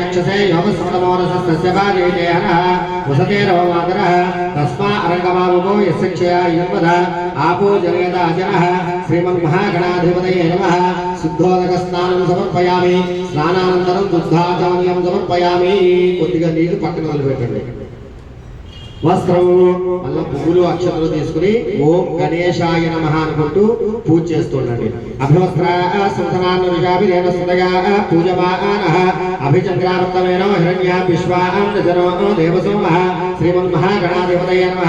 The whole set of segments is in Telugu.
చక్షసే యోగస్మృతమోరసస్య బాధేహ వసతేరవమాదర తస్మా అరంగమాముగో యస్య క్షయ యుర్వద ఆపో జనయదాజన శ్రీమన్మహాగణాధిపతయే నమః శుద్ధోదక స్నానం సమర్పయామి స్నానానంతరం దుగ్ధాచార్యం సమర్పయామి కొద్దిగా నీళ్ళు పక్కన వదిలిపెట్టండి వస్త్రము వస్త్రం పువ్వులు అక్షతలు తీసుకుని ఓం గణేశాయ నమ అనుకుంటూ పూజ చేస్తుండండి. అభివస్త్ర సంతనాన్న విజాభిరేణ సుతగా పూజమాన అభిచంద్రావర్తమేనో హిరణ్య విశ్వాజనో దేవసోమ శ్రీమన్మహాగణాధిపతయ నమ.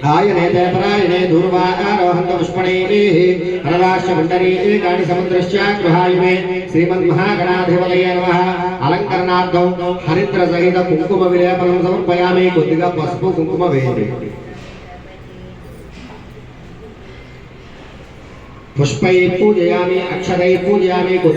దేవరాయనే దూర్వారోహంత పుష్పణే హరరాశ్య మండరే కాణి సముద్రశ్చ గృహాయుమే శ్రీమన్మహాగణాధిపతయ నమః అలంకరణార్థం హరిద్ర సహిత కుంకుమ విలేపనం సమర్పయామి కొద్దిగా పసుపు కుంకుమ వేయండి పుష్పై పూజయామి అక్షరై పూజయామి కొద్ది